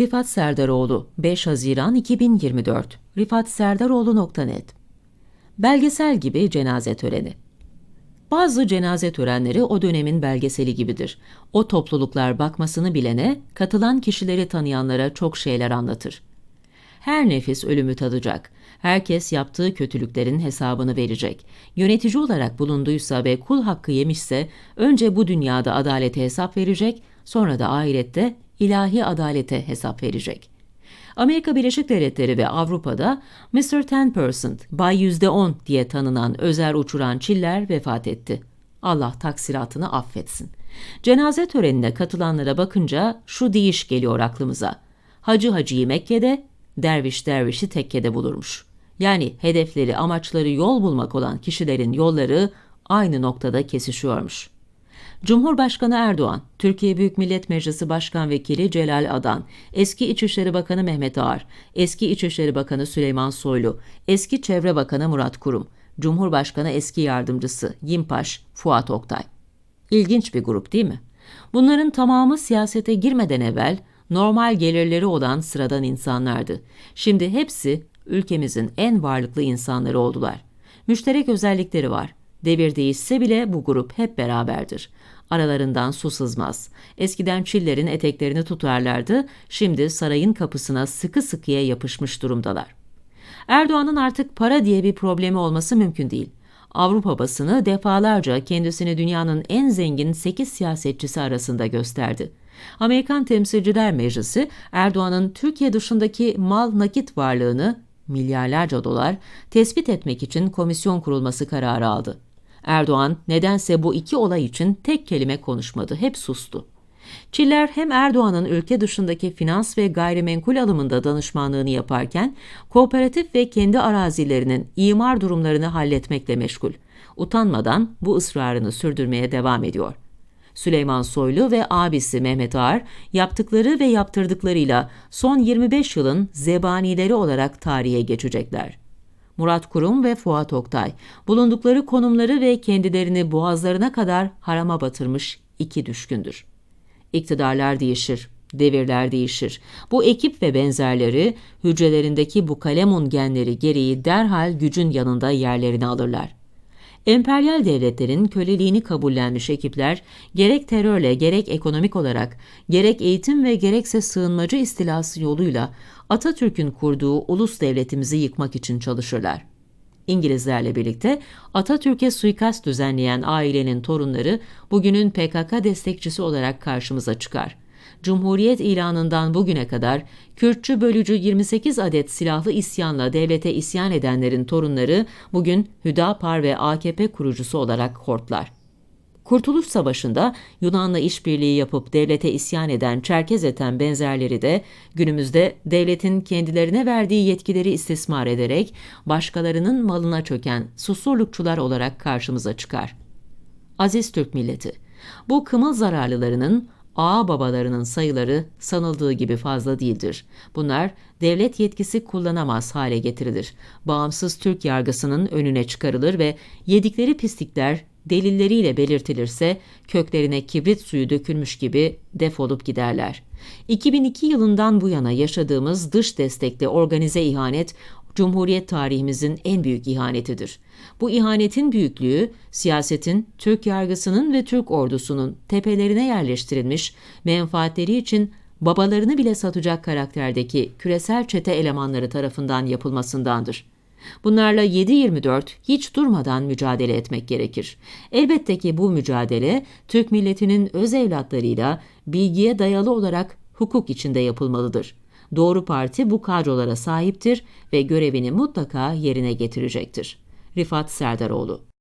Rifat Serdaroğlu 5 Haziran 2024 rifatserdaroğlu.net Belgesel gibi cenaze töreni Bazı cenaze törenleri o dönemin belgeseli gibidir. O topluluklar bakmasını bilene, katılan kişileri tanıyanlara çok şeyler anlatır. Her nefis ölümü tadacak. Herkes yaptığı kötülüklerin hesabını verecek. Yönetici olarak bulunduysa ve kul hakkı yemişse önce bu dünyada adalete hesap verecek, sonra da ahirette ilahi adalete hesap verecek. Amerika Birleşik Devletleri ve Avrupa'da Mr. 10%, Bay %10 diye tanınan özel uçuran çiller vefat etti. Allah taksiratını affetsin. Cenaze törenine katılanlara bakınca şu deyiş geliyor aklımıza. Hacı hacıyı Mekke'de, derviş dervişi tekkede bulurmuş. Yani hedefleri, amaçları yol bulmak olan kişilerin yolları aynı noktada kesişiyormuş. Cumhurbaşkanı Erdoğan, Türkiye Büyük Millet Meclisi Başkan Vekili Celal Adan, eski İçişleri Bakanı Mehmet Ağar, eski İçişleri Bakanı Süleyman Soylu, eski Çevre Bakanı Murat Kurum, Cumhurbaşkanı eski yardımcısı Yimpaş Fuat Oktay. İlginç bir grup değil mi? Bunların tamamı siyasete girmeden evvel normal gelirleri olan sıradan insanlardı. Şimdi hepsi ülkemizin en varlıklı insanları oldular. Müşterek özellikleri var. Devir değişse bile bu grup hep beraberdir. Aralarından su sızmaz. Eskiden çillerin eteklerini tutarlardı, şimdi sarayın kapısına sıkı sıkıya yapışmış durumdalar. Erdoğan'ın artık para diye bir problemi olması mümkün değil. Avrupa basını defalarca kendisini dünyanın en zengin 8 siyasetçisi arasında gösterdi. Amerikan Temsilciler Meclisi Erdoğan'ın Türkiye dışındaki mal nakit varlığını milyarlarca dolar tespit etmek için komisyon kurulması kararı aldı. Erdoğan nedense bu iki olay için tek kelime konuşmadı, hep sustu. Çiller hem Erdoğan'ın ülke dışındaki finans ve gayrimenkul alımında danışmanlığını yaparken kooperatif ve kendi arazilerinin imar durumlarını halletmekle meşgul. Utanmadan bu ısrarını sürdürmeye devam ediyor. Süleyman Soylu ve abisi Mehmet Ağar yaptıkları ve yaptırdıklarıyla son 25 yılın zebanileri olarak tarihe geçecekler. Murat Kurum ve Fuat Oktay bulundukları konumları ve kendilerini boğazlarına kadar harama batırmış iki düşkündür. İktidarlar değişir, devirler değişir. Bu ekip ve benzerleri hücrelerindeki bu kalemun genleri gereği derhal gücün yanında yerlerini alırlar. Emperyal devletlerin köleliğini kabullenmiş ekipler gerek terörle gerek ekonomik olarak gerek eğitim ve gerekse sığınmacı istilası yoluyla Atatürk'ün kurduğu ulus devletimizi yıkmak için çalışırlar. İngilizlerle birlikte Atatürk'e suikast düzenleyen ailenin torunları bugünün PKK destekçisi olarak karşımıza çıkar. Cumhuriyet ilanından bugüne kadar Kürtçü bölücü 28 adet silahlı isyanla devlete isyan edenlerin torunları bugün Hüdapar ve AKP kurucusu olarak hortlar. Kurtuluş Savaşı'nda Yunan'la işbirliği yapıp devlete isyan eden Çerkez eten benzerleri de günümüzde devletin kendilerine verdiği yetkileri istismar ederek başkalarının malına çöken susurlukçular olarak karşımıza çıkar. Aziz Türk milleti, bu kımıl zararlılarının ağa babalarının sayıları sanıldığı gibi fazla değildir. Bunlar devlet yetkisi kullanamaz hale getirilir. Bağımsız Türk yargısının önüne çıkarılır ve yedikleri pislikler delilleriyle belirtilirse köklerine kibrit suyu dökülmüş gibi defolup giderler. 2002 yılından bu yana yaşadığımız dış destekli organize ihanet Cumhuriyet tarihimizin en büyük ihanetidir. Bu ihanetin büyüklüğü, siyasetin, Türk yargısının ve Türk ordusunun tepelerine yerleştirilmiş menfaatleri için babalarını bile satacak karakterdeki küresel çete elemanları tarafından yapılmasındandır. Bunlarla 7-24 hiç durmadan mücadele etmek gerekir. Elbette ki bu mücadele Türk milletinin öz evlatlarıyla bilgiye dayalı olarak hukuk içinde yapılmalıdır. Doğru Parti bu kadrolara sahiptir ve görevini mutlaka yerine getirecektir. Rifat Serdaroğlu